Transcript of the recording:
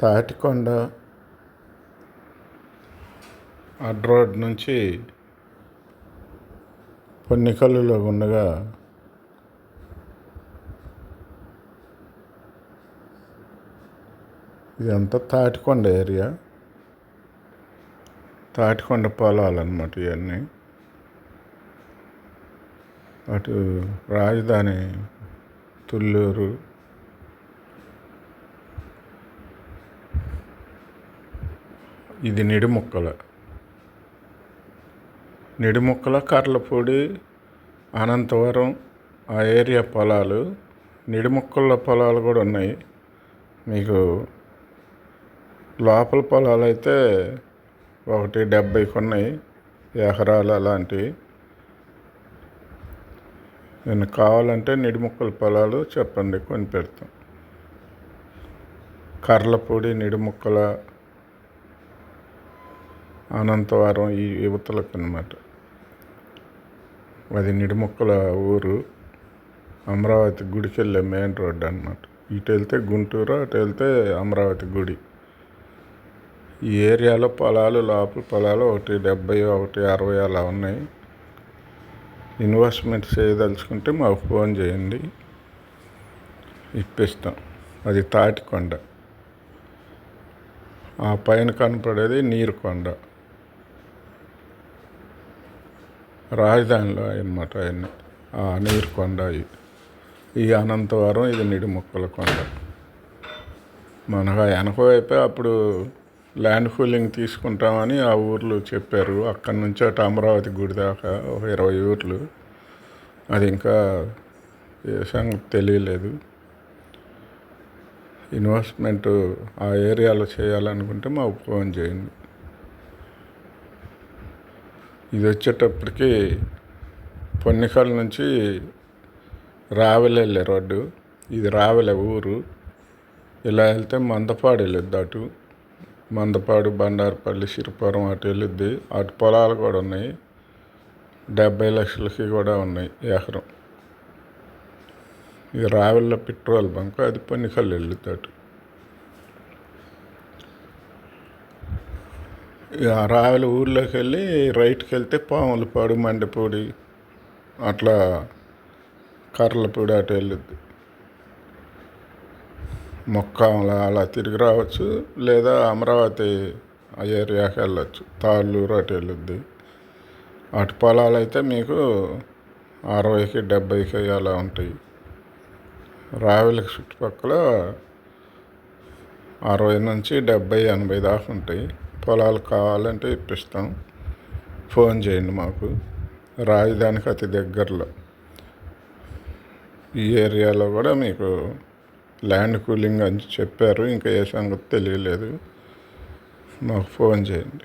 తాటికొండ అడ్ road నుంచి పొన్నికల్లులో ఉండగా ఇదంతా తాటికొండ ఏరియా. తాటికొండ పొలాలు అనమాట ఇవన్నీ. అటు రాజధాని తుళ్ళూరు ఇది నిడిముక్కల. నిడిముక్కల కర్లపూడి అనంతవరం ఆ ఏరియా పొలాలు నిడిముక్కల పొలాలు కూడా ఉన్నాయి. మీకు లోపల పొలాలు అయితే ఒకటి డెబ్బైకి ఉన్నాయి ఎకరాలు అలాంటివి నేను కావాలంటే నిడిముక్కల పొలాలు చెప్పండి కొని పెడతాం. కర్లపూడి నిడిముక్కల అనంతవరం ఈ యువతలకు అనమాట అది నిడిముక్కల ఊరు అమరావతి గుడికి వెళ్ళే మెయిన్ రోడ్ అనమాట ఇటు వెళ్తే గుంటూరు అటు వెళ్తే అమరావతి గుడి. ఈ ఏరియాలో పొలాలు లోపల పొలాలు ఒకటి డెబ్బై ఒకటి అరవై అలా ఉన్నాయి. ఇన్వెస్ట్మెంట్ చేయదలుచుకుంటే మాకు ఫోన్ చేయండి. ఇప్పిస్తాం. అది తాటికొండ. ఆ పైన కనపడేది నీరుకొండ. రాజధానిలో అన్నమాట ఆయన ఆ నీరుకొండ ఈ అనంతవరం ఇది నిడిముక్కల కొండ. మనకు వెనక వైపే అప్పుడు ల్యాండ్ కూలింగ్ తీసుకుంటామని ఆ ఊర్లు చెప్పారు. అక్కడి నుంచి అటు అమరావతి గుడి దాకా ఒక ఇరవై ఊర్లు. అది ఇంకా ఏ సంగతి తెలియలేదు. ఇన్వెస్ట్మెంట్ ఆ ఏరియాలో చేయాలనుకుంటే మాకు ఫోన్ చేయండి. ఇది వచ్చేటప్పటికి పొన్నికల్ నుంచి రావెల వెళ్ళే రోడ్డు. ఇది రావెల ఊరు. ఇలా వెళ్తే మందపాడు వెళ్ళిద్ది అటు. మందపాడు బండారపల్లి సిరిపురం అటు వెళ్ళిద్ది. అటు పొలాలు కూడా ఉన్నాయి. డెబ్బై లక్షలకి కూడా ఉన్నాయి ఎకరం. ఇది రావెల్ల పెట్రోల్ బంక్. అది పొన్నికల్ వెళ్ళిద్ది అటు. ఇక రావెల ఊర్లోకి వెళ్ళి రైట్కి వెళ్తే పాములపాడు మండపూడి అట్లా కర్రలపూడి అటు వెళ్ళొద్ది. మొక్కాంల అలా తిరిగి రావచ్చు లేదా అమరావతి ఆ ఏరియాకి వెళ్ళొచ్చు తాళ్ళూరు అటు వెళ్ళొద్ది. అటు పొలాలు అయితే మీకు అరవైకి డెబ్బైకి అలా ఉంటాయి. రావెలకి చుట్టుపక్కల అరవై నుంచి డెబ్బై ఎనభై దాకా ఉంటాయి. పొలాలు కావాలంటే ఇప్పిస్తాం. ఫోన్ చేయండి మాకు. రాజధానికి అతి దగ్గరలో. ఈ ఏరియాలో కూడా మీకు ల్యాండ్ కూలింగ్ అని చెప్పారు. ఇంకా ఏ సంగతి తెలియలేదు. మాకు ఫోన్ చేయండి.